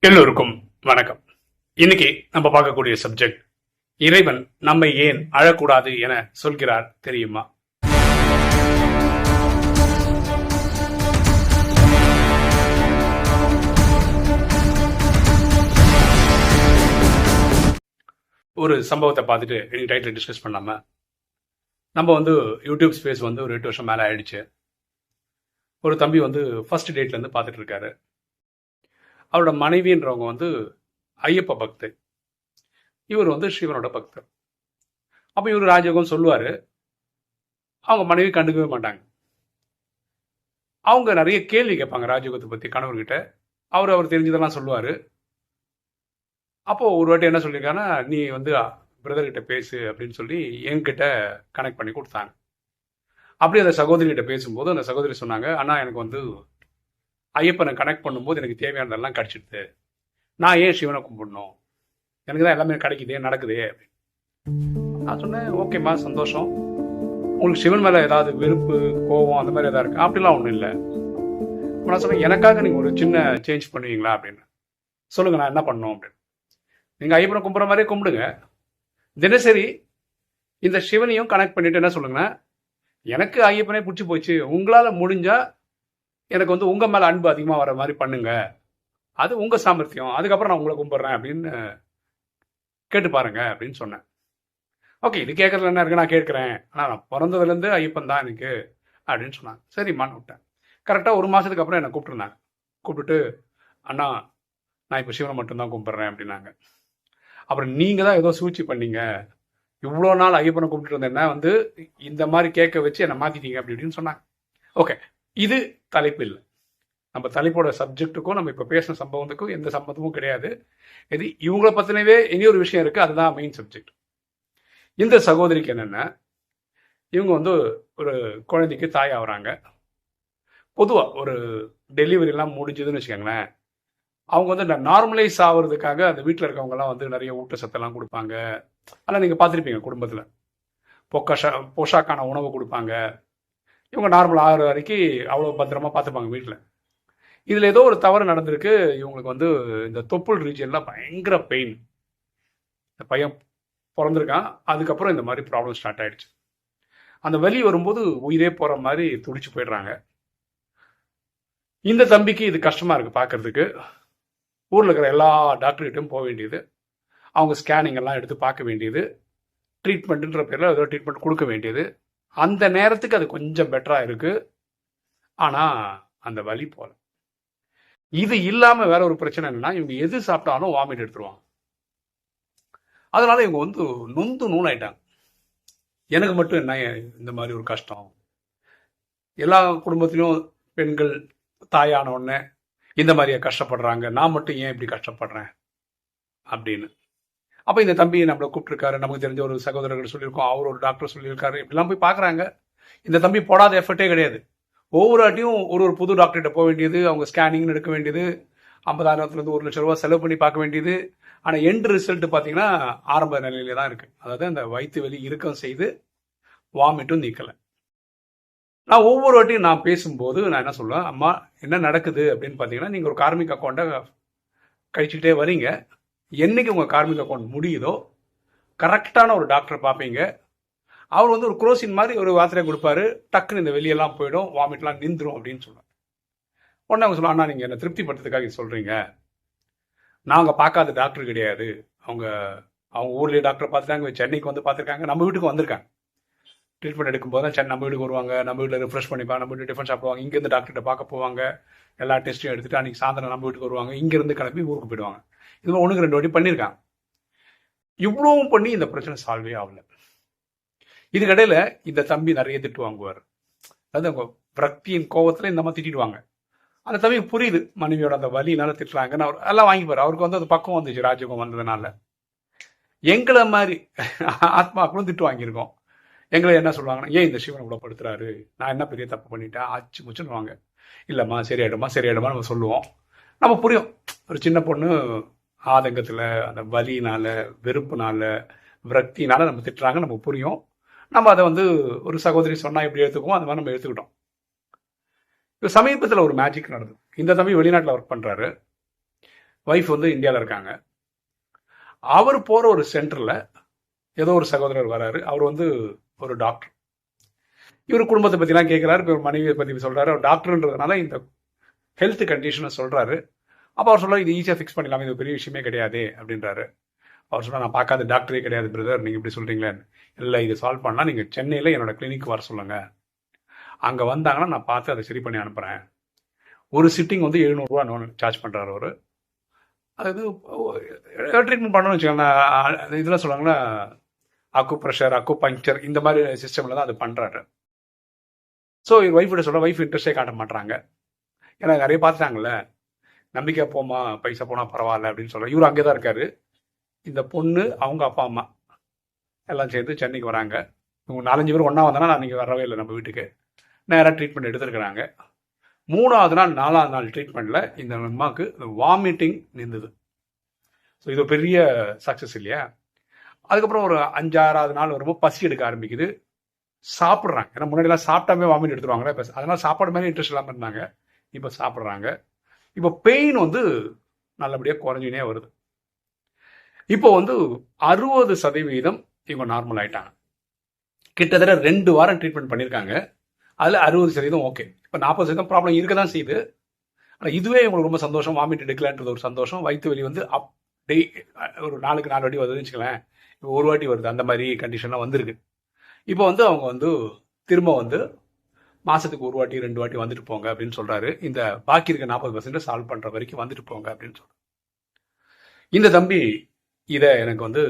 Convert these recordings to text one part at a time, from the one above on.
எல்லோருக்கும் வணக்கம். இன்னைக்கு நம்ம பார்க்கக்கூடிய சப்ஜெக்ட் இறைவன் நம்மை ஏன் அழக்கூடாது என சொல்கிறார் தெரியுமா? ஒரு சம்பவத்தை பார்த்துட்டு இன்னைக்கு டைட்டில் டிஸ்கஸ் பண்ணாம நம்ம வந்து யூடியூப் ஸ்பேஸ் வந்து ஒரு எட்டு வருஷம் மேலே ஆயிடுச்சு. ஒரு தம்பி வந்து ஃபர்ஸ்ட் டேட்லேருந்து பார்த்துட்டு இருக்காரு. அவரோட மனைவின்றவங்க வந்து ஐயப்ப பக்தர். இவர் வந்து சிவனோட பக்தர். அப்போ இவர் ராஜயோகம் சொல்லுவார். அவங்க மனைவி கண்டுக்கவே மாட்டாங்க. அவங்க நிறைய கேள்வி கேட்பாங்க ராஜயோகத்தை பற்றி கணவர்கிட்ட. அவர் அவர் தெரிஞ்சதெல்லாம் சொல்லுவார். அப்போது ஒரு வாட்டி என்ன சொல்லியிருக்காங்கன்னா நீ வந்து பிரதர்கிட்ட பேசு அப்படின்னு சொல்லி என்கிட்ட கனெக்ட் பண்ணி கொடுத்தாங்க. அப்படி அந்த சகோதரிகிட்ட பேசும்போது அந்த சகோதரி சொன்னாங்க அண்ணா எனக்கு வந்து ஐயப்பனை கனெக்ட் பண்ணும்போது எனக்கு தேவையானதெல்லாம் கிடச்சிடுது. நான் ஏன் சிவனை கும்பிடணும்? எனக்கு தான் எல்லாமே கிடைக்குதே நடக்குதே. அப்படின்னு நான் சொன்னேன் ஓகேம்மா சந்தோஷம். உங்களுக்கு சிவன் மேலே ஏதாவது வெறுப்பு கோபம் அந்த மாதிரி ஏதாவது இருக்கு? அப்படிலாம் ஒன்றும் இல்லை. நான் சொன்னேன் எனக்காக நீங்கள் ஒரு சின்ன சேஞ்ச் பண்ணுவீங்களா? அப்படின்னு. சொல்லுங்க நான் என்ன பண்ணணும் அப்படின்னு. நீங்கள் ஐயப்பனை கும்பிட்ற மாதிரியே கும்பிடுங்க. தினசரி இந்த சிவனையும் கனெக்ட் பண்ணிட்டு என்ன சொல்லுங்கன்னா எனக்கு ஐயப்பனே பிடிச்சி போச்சு. உங்களால் முடிஞ்சால் எனக்கு வந்து உங்கள் மேலே அன்பு அதிகமாக வர மாதிரி பண்ணுங்க. அது உங்கள் சாமர்த்தியம். அதுக்கப்புறம் நான் உங்களை கும்பிட்றேன் அப்படின்னு கேட்டு பாருங்க அப்படின்னு சொன்னேன். ஓகே இது கேட்கறதுல என்ன இருக்கு? நான் கேட்குறேன். ஆனால் நான் பிறந்ததுலேருந்து ஐயப்பன் தான் எனக்கு அப்படின்னு சொன்னாங்க. சரிம்மான்னு விட்டேன். கரெக்டாக ஒரு மாதத்துக்கு அப்புறம் என்னை கூப்பிட்டுருந்தாங்க. கூப்பிட்டுட்டு அண்ணா நான் இப்போ சிவனை மட்டும்தான் கும்பிட்றேன் அப்படின்னாங்க. அப்புறம் நீங்கள் தான் ஏதோ சூழ்ச்சி பண்ணீங்க. இவ்வளோ நாள் ஐயப்பனை கூப்பிட்டு இருந்தேன்னா வந்து இந்த மாதிரி கேட்க வச்சு என்னை மாற்றிட்டீங்க அப்படி இப்படின்னு சொன்னாங்க. ஓகே இது தலைப்பு இல்லை நம்ம தலைப்போட சப்ஜெக்ட்டுக்கும் நம்ம இப்போ பேசின சம்பவத்துக்கும் எந்த சம்பந்தமும் கிடையாது. இது இவங்கள பற்றினவே இனி ஒரு விஷயம் இருக்குது அதுதான் மெயின் சப்ஜெக்ட் இந்த சகோதரிக்கு என்னென்னா இவங்க வந்து ஒரு குழந்தைக்கு தாய் ஆகுறாங்க. பொதுவாக ஒரு டெலிவரிலாம் முடிஞ்சதுன்னு வச்சுக்கோங்களேன். அவங்க வந்து நார்மலைஸ் ஆகுறதுக்காக அந்த வீட்டில் இருக்கவங்கலாம் வந்து நிறைய ஊட்டச்சத்தெல்லாம் கொடுப்பாங்க. அதெல்லாம் நீங்கள் பார்த்துருப்பீங்க குடும்பத்தில். பொக்கஷா போஷாக்கான உணவு கொடுப்பாங்க. இவங்க நார்மல் ஆகிற வரைக்கும் அவ்வளோ பத்திரமா பார்த்துப்பாங்க வீட்டில் இதில் ஏதோ ஒரு தவறு நடந்திருக்கு. இவங்களுக்கு வந்து இந்த தொப்புள் ரீஜனில் பயங்கர பெயின் இந்த பையன் பிறந்திருக்கான். அதுக்கப்புறம் இந்த மாதிரி ப்ராப்ளம் ஸ்டார்ட் ஆயிடுச்சு. அந்த வலி வரும்போது உயிரே போகிற மாதிரி துடிச்சு போயிடுறாங்க. இந்த தம்பிக்கு இது கஷ்டமாக இருக்குது பார்க்கறதுக்கு. ஊரில் இருக்கிற எல்லா டாக்டர்கிட்டையும் போக வேண்டியது. அவங்க ஸ்கேனிங் எல்லாம் எடுத்து பார்க்க வேண்டியது. ட்ரீட்மெண்ட்டுன்ற பேரில் ஏதோ ட்ரீட்மெண்ட் கொடுக்க வேண்டியது. அந்த நேரத்துக்கு அது கொஞ்சம் பெட்டராக இருக்கு. ஆனால் அந்த வலி போல. இது இல்லாமல் வேற ஒரு பிரச்சனை என்னன்னா இவங்க எது சாப்பிட்டாலும் வாமிட் எடுத்துருவாங்க. அதனால இவங்க வந்து நொந்து நூலாயிட்டாங்க. எனக்கு மட்டும் என்ன இந்த மாதிரி ஒரு கஷ்டம். எல்லா குடும்பத்திலும் பெண்கள் தாயான உடனே இந்த மாதிரியே கஷ்டப்படுறாங்க நான் மட்டும் ஏன் இப்படி கஷ்டப்படுறேன்? அப்படின்னு. அப்போ இந்த தம்பி நம்மளை கூப்பிட்டுருக்காரு. நமக்கு தெரிஞ்ச ஒரு சகோதரர்கள் சொல்லியிருக்கோம். அவர் ஒரு டாக்டர் சொல்லியிருக்காரு. இப்படிலாம் போய் பார்க்குறாங்க இந்த தம்பி போடாத எஃபர்ட்டே கிடையாது. ஒவ்வொரு வாட்டியும் ஒரு ஒரு புது டாக்டர்கிட்ட போக வேண்டியது அவங்க ஸ்கேனிங்னு எடுக்க வேண்டியது ஐம்பதாயிரத்துலேருந்து ஒரு லட்ச ரூபா செலவு பண்ணி பார்க்க வேண்டியது. ஆனால் எண்ட் ரிசல்ட் பார்த்தீங்கன்னா ஆரம்ப நிலையில தான் இருக்குது அதாவது அந்த வயிற்று வலி இறுக்கம் செய்து வாமிட்டும் நீக்கலை. நான் ஒவ்வொரு வாட்டியும் நான் பேசும்போது நான் என்ன சொல்லுவேன்? அம்மா என்ன நடக்குது? அப்படின்னு பார்த்தீங்கன்னா நீங்கள் ஒரு கார்மிக் அக்கௌண்ட்டை கழிச்சுக்கிட்டே வரீங்க. என்னைக்கு உங்கள் கார்மிக் அக்கௌண்ட் முடியுதோ கரெக்டான ஒரு டாக்டரை பார்ப்பீங்க. அவர் வந்து ஒரு குரோசின் மாதிரி ஒரு வார்த்தையை கொடுப்பாரு. டக்குன்னு இந்த வெளியெல்லாம் போயிடும் வாமிட்லாம் நின்றுடும் அப்படின்னு சொன்னார் உடனே அவங்க சொல்லுவாங்க அண்ணா நீங்கள் என்ன திருப்திப்படுத்துறதுக்காக சொல்கிறீங்க சொல்கிறீங்க நாங்கள் பார்க்காத டாக்டர் கிடையாது. அவங்க அவங்க ஊர்லேயே டாக்டர் பார்த்துட்டாங்க சென்னைக்கு வந்து பார்த்துருக்காங்க. நம்ம வீட்டுக்கு வந்திருக்காங்க. ட்ரீட்மெண்ட் எடுக்கும்போது தான் சரி நம்ம வீட்டுக்கு வருவாங்க நம்ம வீட்டில் ரிஃப்ரெஷ் பண்ணிப்பாங்க நம்ம வீட்டில் டிஃபன் சாப்பிடுவாங்க. இங்கேருந்து டாக்டர்கிட்ட பார்க்க போவாங்க. எல்லா டெஸ்ட்டையும் எடுத்துட்டு அன்றைக்கி சாயந்தரம் நம்ம வீட்டுக்கு வருவாங்க. இங்கேருந்து கிளம்பி ஊருக்கு போயிடுவாங்க. இது மாதிரி ஒன்றுக்கு ரெண்டு வாட்டி பண்ணியிருக்காங்க. இவ்வளவும் பண்ணி இந்த பிரச்சனை சால்வே ஆகல. இதுக்கடையில் இந்த தம்பி நிறைய திட்டு வாங்குவார். அதாவது அவங்க விரக்தியின் கோவத்தில் இந்த மாதிரி திட்டிடுவாங்க. அந்த தம்பி புரியுது மனைவியோட அந்த வலினால திட்டுறாங்கன்னு அவர் எல்லாம் வாங்கிப்பார் அவருக்கு வந்து அது பக்கம் வந்துச்சு ராஜகம் வந்ததுனால. எங்களை மாதிரி ஆத்மாக்களும் திட்டு வாங்கியிருக்கோம். எங்களை என்ன சொல்லுவாங்கன்னா ஏன் இந்த சிவனை படுத்துறாரு? நான் என்ன பெரிய தப்பு பண்ணிட்டேன்? ஆச்சு முச்சுன்னுவாங்க இல்லைம்மா சரியாயிடுமா சரியாயிடுமா நம்ம சொல்லுவோம். நம்ம புரியும். ஒரு சின்ன பொண்ணு ஆதங்கத்தில் அந்த வலினால வெறுப்புனால விரக்தினால நம்ம திட்டுறாங்க நமக்கு புரியும். நம்ம அதை வந்து ஒரு சகோதரி சொன்னால் எப்படி எடுத்துக்குவோம் அந்த மாதிரி நம்ம எடுத்துக்கிட்டோம் இப்போ சமீபத்தில் ஒரு மேஜிக் நடந்தது. இந்த தம்பி வெளிநாட்டில் ஒர்க் பண்ணுறாரு ஒய்ஃப் வந்து இந்தியாவில் இருக்காங்க. அவர் போகிற ஒரு சென்டரில் ஏதோ ஒரு சகோதரர் வராரு. அவர் வந்து ஒரு டாக்டர் இவர் குடும்பத்தை பற்றிலாம் கேட்குறாரு இப்போ மனைவியை பற்றி சொல்கிறாரு அவர் டாக்டர்ன்றதுனால இந்த ஹெல்த் கண்டிஷனை சொல்கிறாரு அப்போ அவர் சொல்கிறார் இது ஈஸியாக ஃபிக்ஸ் பண்ணிடலாம். இது பெரிய விஷயமே கிடையாது. அப்படின்றாரு. அவர் சொன்னால் நான் பார்க்காத டாக்டரே கிடையாது பிரதர் நீங்கள் இப்படி சொல்கிறீங்களே இல்லை இது சால்வ் பண்ணால் நீங்கள் சென்னையில் என்னோட கிளினிக் வர சொல்லுங்கள் அங்கே வந்தாங்கன்னா நான் பார்த்து அதை சரி பண்ணி அனுப்புகிறேன் ஒரு சிட்டிங் வந்து எழுநூறுவா சார்ஜ் பண்ணுறாரு அவர். அது ட்ரீட்மெண்ட் பண்ணணும்னு வச்சுக்கோங்களேன். இதெல்லாம் சொல்லுவாங்கன்னா அக்கு ப்ரெஷர் அக்கு பங்க்சர் இந்த மாதிரி சிஸ்டமில் தான் அது பண்ணுறாரு ஸோ ஒய்ஃபிட்ட சொல்ல ஒய்ஃப் இன்ட்ரெஸ்டே காட்ட மாட்டாங்க ஏன்னா நிறைய பார்த்துட்டாங்கல்ல. நம்பிக்கை போமா பைசா போனால் பரவாயில்ல அப்படின்னு சொல்ல இவர் அங்கே தான் இருக்காரு. இந்த பொண்ணு அவங்க அப்பா அம்மா எல்லாம் சேர்ந்து சென்னைக்கு வராங்க. இவங்க நாலஞ்சு பேர் ஒன்றா வந்தோன்னா நான் நீங்கள் வரவே இல்லை நம்ம வீட்டுக்கு. நேராக ட்ரீட்மெண்ட் எடுத்துருக்குறாங்க. மூணாவது நாள் நாலாவது நாள் ட்ரீட்மெண்ட்டில் இந்த அம்மாவுக்கு வாமிட்டிங் நின்றுது ஸோ இது பெரிய சக்ஸஸ் இல்லையா? அதுக்கப்புறம் ஒரு அஞ்சாறாவது நாள் வரும்போது பசி எடுக்க ஆரம்பிக்குது. சாப்பிட்றாங்க. ஏன்னா முன்னாடிலாம் சாப்பிட்டாமே வாமிட் எடுத்துருவாங்களே இப்போ அதனால் சாப்பாடு மேலே இன்ட்ரெஸ்ட் இல்லாமல் இருந்தாங்க. இப்போ சாப்பிட்றாங்க. இப்போ பெயின் வந்து நல்லபடியாக குறைஞ்சினே வருது. இப்போ வந்து அறுபது சதவீதம் இவங்க நார்மல் ஆயிட்டாங்க. கிட்டத்தட்ட ரெண்டு வாரம் ட்ரீட்மெண்ட் பண்ணியிருக்காங்க. அதில் அறுபது சதவீதம் ஓகே இப்போ நாற்பது சதவீதம் ப்ராப்ளம் இருக்க தான் செய்யுது. ஆனால் இதுவே இவங்களுக்கு ரொம்ப சந்தோஷம். வாமிட் எடுக்கலான்றது ஒரு சந்தோஷம். வயிற்று வலி வந்து அப் டெய் ஒரு நாளுக்கு நாலு வடி வருதுன்னு வச்சுக்கலாம் ஒரு வாட்டி வருது. அந்த மாதிரி கண்டிஷன்லாம் வந்திருக்கு. இப்போ வந்து அவங்க வந்து திரும்ப வந்து மாதத்துக்கு ஒரு வாட்டி ரெண்டு வாட்டி வந்துட்டு போங்க அப்படின்னு சொல்கிறாரு இந்த பாக்கி இருக்க நாற்பது பர்சன்ட் சால்வ் பண்ணுற வரைக்கும் வந்துட்டு போங்க அப்படின்னு சொல்கிறார் இந்த தம்பி இதை எனக்கு வந்து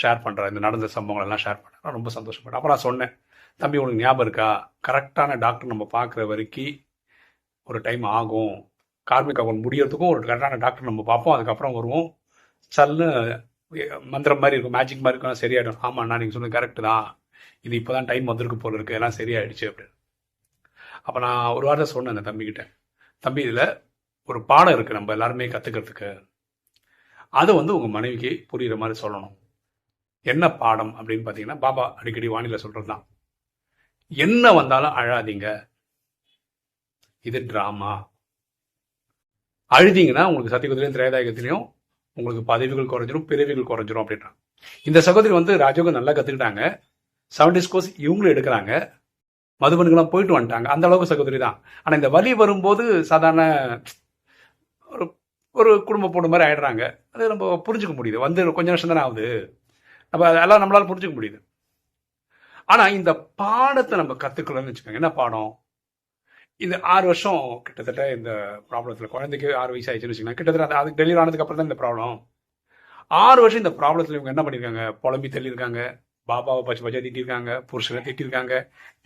ஷேர் பண்றாரு இந்த நடந்த சம்பவங்கள்லாம் ஷேர் பண்ணுறேன் ரொம்ப சந்தோஷப்பட்டேன். அப்போ நான் சொன்னேன் தம்பி உனக்கு ஞாபகம் இருக்கா? கரெக்டான டாக்டர் நம்ம பார்க்குற வரைக்கும் ஒரு டைம் ஆகும். கார்மிக் அக்கௌண்ட் முடியறதுக்கும் ஒரு கரெக்டான டாக்டர் நம்ம பார்ப்போம். அதுக்கப்புறம் வருவோம். சல்னு மந்திரம் மாதிரி இருக்கும் மேஜிக் மாதிரி இருக்கும் சரியாயிடும். ஆமாண்ணா நீங்கள் சொன்னது கரெக்டு தான். இது இப்போ தான் டைம் வந்திருக்கு போல இருக்கு எல்லாம் சரியாயிடுச்சு அப்படின்னு. அப்போ நான் ஒரு வாரத்தை சொன்னேன் அந்த தம்பிக்கிட்ட தம்பி இதில் ஒரு பாடம் இருக்குது நம்ம எல்லாருமே கற்றுக்கிறதுக்கு அதை வந்து உங்கள் மனைவிக்கு புரிகிற மாதிரி சொல்லணும். என்ன பாடம் அப்படின்னு பார்த்தீங்கன்னா பாபா அடிக்கடி வானிலை சொல்கிறது தான். என்ன வந்தாலும் அழாதீங்க. இது ட்ராமா அழுதீங்கன்னா உங்களுக்கு சத்தியகுதிரையும் திரேதாயகத்திலையும் உங்களுக்கு பதவிகள் குறைஞ்சிரும் பிறவிகள் குறைஞ்சிரும் அப்படின்றாங்க. இந்த சகோதரி வந்து ராஜோகம் நல்லா கற்றுக்கிட்டாங்க செவன்டிஸ் கோர்ஸ் இவங்களும் எடுக்கிறாங்க. மதுபனுக்கெல்லாம் போயிட்டு வந்துட்டாங்க. அந்த அளவுக்கு சகோதரி தான். ஆனால் இந்த வலி வரும்போது சாதாரண ஒரு ஒரு குடும்ப பொண்ணு மாதிரி ஆயிடுறாங்க. அது நம்ம புரிஞ்சுக்க முடியுது. வந்து கொஞ்ச வருஷம் தானே ஆகுது. நம்ம அதெல்லாம் நம்மளால புரிஞ்சுக்க முடியுது. ஆனால் இந்த பாடத்தை நம்ம கற்றுக்கலன்னு வச்சுக்கோங்க. என்ன பாடம்? இந்த ஆறு வருஷம் கிட்டத்தட்ட இந்த ப்ராப்ளத்தில் குழந்தைக்கு ஆறு வயசு ஆயிடுச்சுன்னு வச்சுக்கோங்க கிட்டத்தட்ட அது டெலிவரி ஆனதுக்கு அப்புறம் தான் இந்த ப்ராப்ளம் ஆறு வருஷம் இந்த ப்ராப்ளத்தில் இவங்க என்ன பண்ணியிருக்காங்க புலம்பி தள்ளியிருக்காங்க. பாபாவை பச்சை பச்சை திட்டிருக்காங்க புருஷனை திட்டிருக்காங்க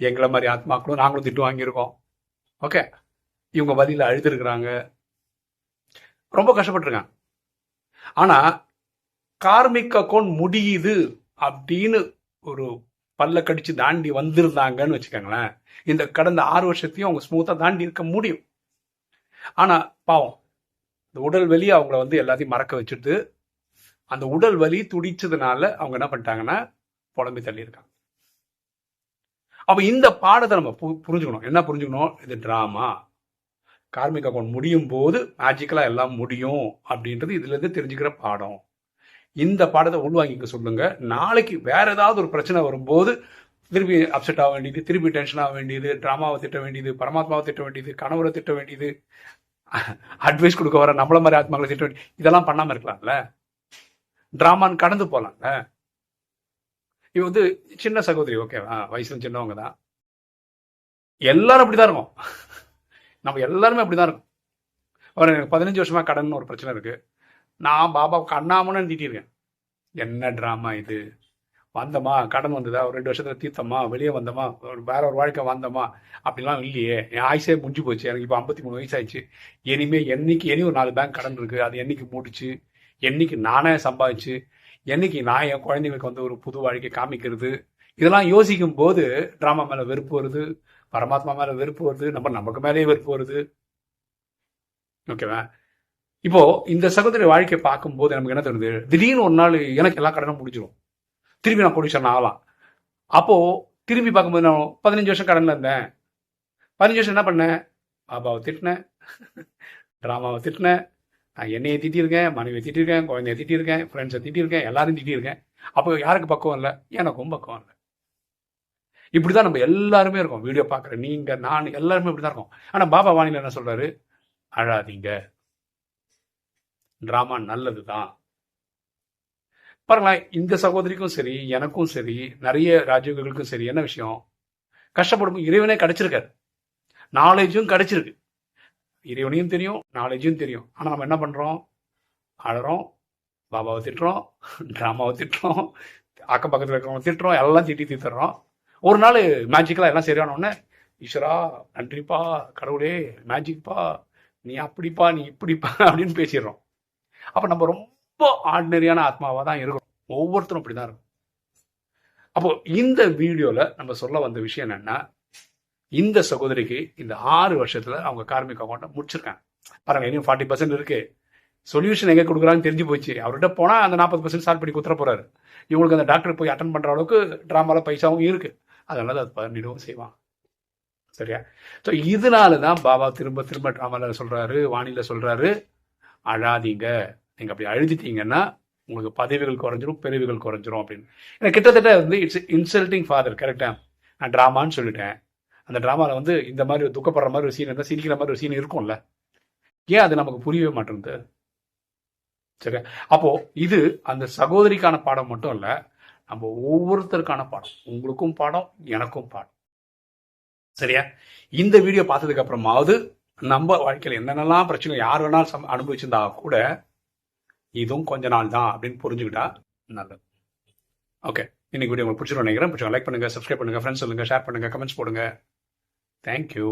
எங்களை மாதிரி ஆத்மாக்களும் நாங்களும் திட்டு வாங்கியிருக்கோம். ஓகே இவங்க வழியில் அழுதுருக்குறாங்க. ரொம்ப கஷ்டப்பட்டிருக்காங்க. ஆனால் கார்மிக் அக்கௌண்ட் முடியுது அப்படின்னு ஒரு பல்ல கடிச்சு தாண்டி வந்திருந்தாங்கன்னு வச்சுக்கோங்களேன். இந்த கடந்த ஆறு வருஷத்தையும் அவங்க ஸ்மூத்தாக தாண்டி இருக்க முடியும். ஆனால் பாவம். இந்த உடல் வலி அவங்கள வந்து எல்லாத்தையும் மறக்க வச்சுட்டு அந்த உடல் வலி துடிச்சதுனால அவங்க என்ன பண்ணிட்டாங்கன்னா புலம்பி தள்ளியிருக்காங்க. அப்போ இந்த பாடத்தை நம்ம பு- புரிஞ்சுக்கணும். என்ன புரிஞ்சுக்கணும்? இது ட்ராமா கார்மிக் அக்கௌண்ட் முடியும் போது மேஜிக்கலாக எல்லாம் முடியும் அப்படின்றது இதுலேருந்து தெரிஞ்சுக்கிற பாடம். இந்த பாடத்தை உள்வாங்கிக்க சொல்லுங்க. நாளைக்கு வேற ஏதாவது ஒரு பிரச்சனை வரும்போது திருப்பி அப்செட் ஆக வேண்டியது திருப்பி டென்ஷன் ஆக வேண்டியது ட்ராமாவை திட்ட வேண்டியது பரமாத்மாவை திட்ட வேண்டியது கணவரை திட்ட வேண்டியது அட்வைஸ் கொடுக்க வர நம்மள மாதிரி ஆத்மாக்களை திட்ட வேண்டியது இதெல்லாம் பண்ணாம இருக்கலாம்ல. டிராமான்னு கடந்து போலாம்ல. இவ வந்து சின்ன சகோதரி ஓகேவா வயசுல சின்னவங்க தான். எல்லாரும் அப்படிதான் இருக்கும். நம்ம எல்லாருமே அப்படிதான் இருக்கும். ஒரு எனக்கு பதினஞ்சு வருஷமா கடன் ஒரு பிரச்சனை இருக்கு. நான் பாபா கண்ணாமன்னு திட்டிருக்கேன் என்ன ட்ராமா இது? வந்தோமா? கடன் வந்ததா? ஒரு ரெண்டு வருஷத்துல தீர்த்தமா? வெளியே வந்தோமா? ஒரு வேற ஒரு வாழ்க்கை வந்தோமா? அப்படிலாம் இல்லையே. என் ஆயுசே முடிஞ்சு போச்சு. எனக்கு இப்போ ஐம்பத்தி மூணு வயசாயிடுச்சு. இனிமே என்னைக்கு இனி ஒரு நாலு பேங்க் கடன் இருக்கு. அது என்னைக்கு முடிச்சு? என்னைக்கு நானே சம்பாதிச்சு? என்னைக்கு நான் என் குழந்தைங்களுக்கு வந்து ஒரு புது வாழ்க்கை காமிக்கிறது? இதெல்லாம் யோசிக்கும் போது ட்ராமா மேல வெறுப்பு வருது. பரமாத்மா மேல வெறுப்பு வருது. நம்ம நமக்கு மேலேயே வெறுப்பு வருது. ஓகேவா இப்போ இந்த சகோதரி வாழ்க்கையை பார்க்கும்போது நமக்கு என்ன தருது திடீர்னு ஒரு நாள் எனக்கு எல்லா கடனும் முடிஞ்சிடும் திரும்பி நான் ப்ரொடியூசர் ஆகலாம். அப்போ திரும்பி பார்க்கும்போது நான் பதினஞ்சு வருஷம் கடனில் இருந்தேன். பதினஞ்சு வருஷம் என்ன பண்ணேன்? பாபாவை திட்டினேன். ட்ராமாவை திட்டினேன். நான் என்னையை திட்டியிருக்கேன் மனைவியை திட்டியிருக்கேன் குழந்தைய திட்டியிருக்கேன் ஃப்ரெண்ட்ஸை திட்டியிருக்கேன் எல்லாரும் திட்டியிருக்கேன். அப்போ யாருக்கு பக்குவம் இல்லை? எனக்கும் பக்குவம் இல்லை. இப்படி தான் நம்ம எல்லாருமே இருக்கோம். வீடியோ பார்க்குற நீங்கள் நான் எல்லாருமே இப்படி தான் இருக்கோம். ஆனால் பாபா வாணியில் என்ன சொல்கிறாரு அழாதீங்க. ட்ராமா நல்லது தான் பாருங்களேன் இந்த சகோதரிக்கும் சரி எனக்கும் சரி நிறைய ராஜீவ்களுக்கும் சரி என்ன விஷயம்? கஷ்டப்படும் இறைவனே கிடைச்சிருக்காரு. நாலேஜும் கிடைச்சிருக்கு. இறைவனையும் தெரியும் நாலேஜும் தெரியும். ஆனால் நம்ம என்ன பண்ணுறோம் அழறோம் பாபாவை திட்டுறோம் ட்ராமாவை திட்டுறோம் அக்கம் பக்கத்தில் இருக்கிறவங்க திட்டுறோம் எல்லாம் திட்டி தீத்துறோம் ஒரு நாள் மேஜிக்கலாக எல்லாம் சரியானோடனே ஈஸ்வரா நன்றிப்பா கடவுளே மேஜிக்ப்பா நீ அப்படிப்பா நீ இப்படிப்பா அப்படின்னு பேசிடுறோம். அப்போ நம்ம ரொம்ப ஆர்டினரியான ஆத்மாவாக தான் இருக்கணும். ஒவ்வொருத்தரும் அப்படி தான் இருக்கும் அப்போ இந்த வீடியோவில் நம்ம சொல்ல வந்த விஷயம் என்னன்னா இந்த சகோதரிக்கு இந்த ஆறு வருஷத்துல அவங்க கார்மிக் அக்கௌண்ட்டை முடிச்சிருக்காங்க. பாருங்க இன்னும் ஃபார்ட்டி பர்சன்ட் இருக்கு. சொல்யூஷன் எங்கே கொடுக்குறான்னு தெரிஞ்சு போச்சு. அவர்கிட்ட போனால் அந்த நாற்பது பர்சன்ட் சால்வ் பண்ணி குத்துற போறாரு. இவங்களுக்கு அந்த டாக்டர் போய் அட்டன் பண்ணுற அளவுக்கு ட்ராமாவில் பைசாவும் இருக்கு. அதனால அது பண்ணிடவும் செய்வான். சரியா? ஸோ இதனால தான் பாபா திரும்ப திரும்ப ட்ராமாவில் சொல்றாரு வானியில் சொல்றாரு. அழாதீங்க. நீங்கள் அப்படி அழுதிட்டீங்கன்னா உங்களுக்கு பதவிகள் குறைஞ்சிரும் பிரிவுகள் குறைஞ்சிரும் அப்படின்னு. எனக்கு கிட்டத்தட்ட வந்து இட்ஸ் இன்சல்ட்டிங் ஃபாதர் கரெக்டா நான் ட்ராமான்னு சொல்லிட்டேன். அந்த ட்ராமாவில் வந்து இந்த மாதிரி ஒரு துக்கப்படுற மாதிரி ஒரு சீன் இருந்தால் சிரிக்கிற மாதிரி ஒரு சீன் இருக்கும்ல. ஏன் அது நமக்கு புரியவே மாட்டேங்குது? சரி அப்போ இது அந்த சகோதரிக்கான பாடம் மட்டும் இல்லை நம்ம ஒவ்வொருத்தருக்கான பாடம். உங்களுக்கும் பாடம் எனக்கும் பாடம். சரியா? இந்த வீடியோ பார்த்ததுக்கு அப்புறமாவது நம்ம வாழ்க்கையில் என்னென்னலாம் பிரச்சனை யார் வேணாலும் சம் அனுபவிச்சிருந்தா கூட இதுவும் கொஞ்ச நாள் தான் அப்படின்னு புரிஞ்சுக்கிட்டா நல்லது. ஓகே இன்னைக்கு வீடியோ உங்களுக்கு பிடிச்சிரும் நினைக்கிறேன். பிடிச்சவங்க லைக் பண்ணுங்கள் சப்ஸ்கிரைப் பண்ணுங்கள் ஃப்ரெண்ட்ஸ் சொல்லுங்கள் ஷேர் பண்ணுங்கள் கமெண்ட்ஸ் போடுங்க. தேங்க்யூ